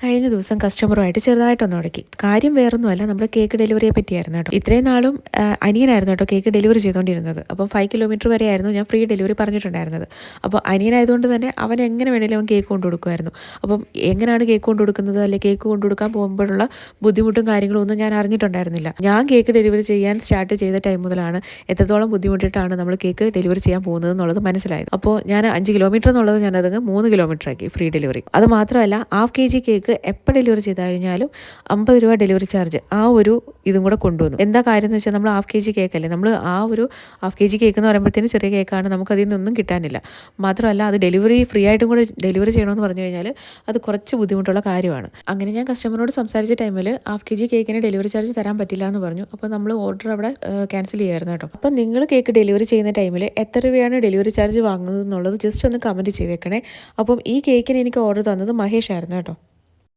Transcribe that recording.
കഴിഞ്ഞ ദിവസം കസ്റ്റമറുമായിട്ട് ചെറുതായിട്ടൊന്ന് ഉടക്കി. കാര്യം വേറൊന്നുമല്ല നമ്മൾ കേക്ക് ഡെലിവറിയെ പറ്റിയായിരുന്നു കേട്ടോ. ഇത്രയും നാളും അനിയനായിരുന്നു കേട്ടോ കേക്ക് ഡെലിവറി ചെയ്തുകൊണ്ടിരുന്നത് അപ്പം ഫൈവ് കിലോമീറ്റർ വരെയായിരുന്നു ഞാൻ ഫ്രീ ഡെലിവറി പറഞ്ഞിട്ടുണ്ടായിരുന്നത്. അപ്പോൾ അനിയനായതുകൊണ്ട് തന്നെ അവൻ എങ്ങനെ വേണേലും അവൻ കേക്ക് കൊണ്ടു കൊടുക്കുമായിരുന്നു അപ്പം എങ്ങനെയാണ് കേക്ക് കൊണ്ടു കൊടുക്കുന്നത് അല്ലെങ്കിൽ കേക്ക് കൊണ്ടു കൊടുക്കാൻ പോകുമ്പോഴുള്ള ബുദ്ധിമുട്ടും കാര്യങ്ങളും ഒന്നും ഞാൻ അറിഞ്ഞിട്ടുണ്ടായിരുന്നില്ല. ഞാൻ കേക്ക് ഡെലിവറി ചെയ്യാൻ സ്റ്റാർട്ട് ചെയ്ത ടൈം മുതലാണ് എത്രത്തോളം ബുദ്ധിമുട്ടിട്ടാണ് നമ്മൾ കേക്ക് ഡെലിവറി ചെയ്യാൻ പോകുന്നത് എന്നുള്ളത് മനസ്സിലായത്. അപ്പോൾ ഞാൻ അഞ്ച് കിലോമീറ്റർ എന്നുള്ളത് ഞാനത് മൂന്ന് കിലോമീറ്റർ ആക്കി ഫ്രീ ഡെലിവറി അത് മാത്രമല്ല ഹാഫ് കെ ജി കേക്ക് എപ്പോൾ ഡെലിവറി ചെയ്ത് കഴിഞ്ഞാലും അമ്പത് രൂപ ഡെലിവറി ചാർജ് ആ ഒരു ഇതും കൂടെ കൊണ്ടുവന്നു. എന്താ കാര്യം എന്ന് വെച്ചാൽ നമ്മൾ ഹാഫ് കെ ജി കേക്ക് അല്ലേ? നമ്മൾ ആ ഒരു ഹാഫ് കെ ജി കേക്ക് എന്ന് പറയുമ്പോഴത്തേന് ചെറിയ കേക്കാണ് നമുക്ക് അതിൽ നിന്നൊന്നും കിട്ടാനില്ല. മാത്രമല്ല അത് ഡെലിവറി ഫ്രീ ആയിട്ടും കൂടെ ഡെലിവറി ചെയ്യണമെന്ന് പറഞ്ഞു കഴിഞ്ഞാൽ അത് കുറച്ച് ബുദ്ധിമുട്ടുള്ള കാര്യമാണ്. അങ്ങനെ ഞാൻ കസ്റ്റമറോട് സംസാരിച്ച ടൈമിൽ ഹാഫ് കെ ജി കേക്കിന് ഡെലിവറി ചാർജ് തരാൻ പറ്റില്ല എന്ന് പറഞ്ഞു. അപ്പോൾ നമ്മൾ ഓർഡർ അവിടെ ക്യാൻസൽ ചെയ്യുമായിരുന്നു കേട്ടോ. അപ്പോൾ നിങ്ങൾ കേക്ക് ഡെലിവറി ചെയ്യുന്ന ടൈമിൽ എത്ര രൂപയാണ് ഡെലിവറി ചാർജ് വാങ്ങുന്നത് എന്നുള്ളത് ജസ്റ്റ് ഒന്ന് കമന്റ് ചെയ്തേക്കണേ. അപ്പം ഈ കേക്കിന് എനിക്ക് ഓർഡർ തന്നത് മഹേഷ് ആയിരുന്നു കേട്ടോ.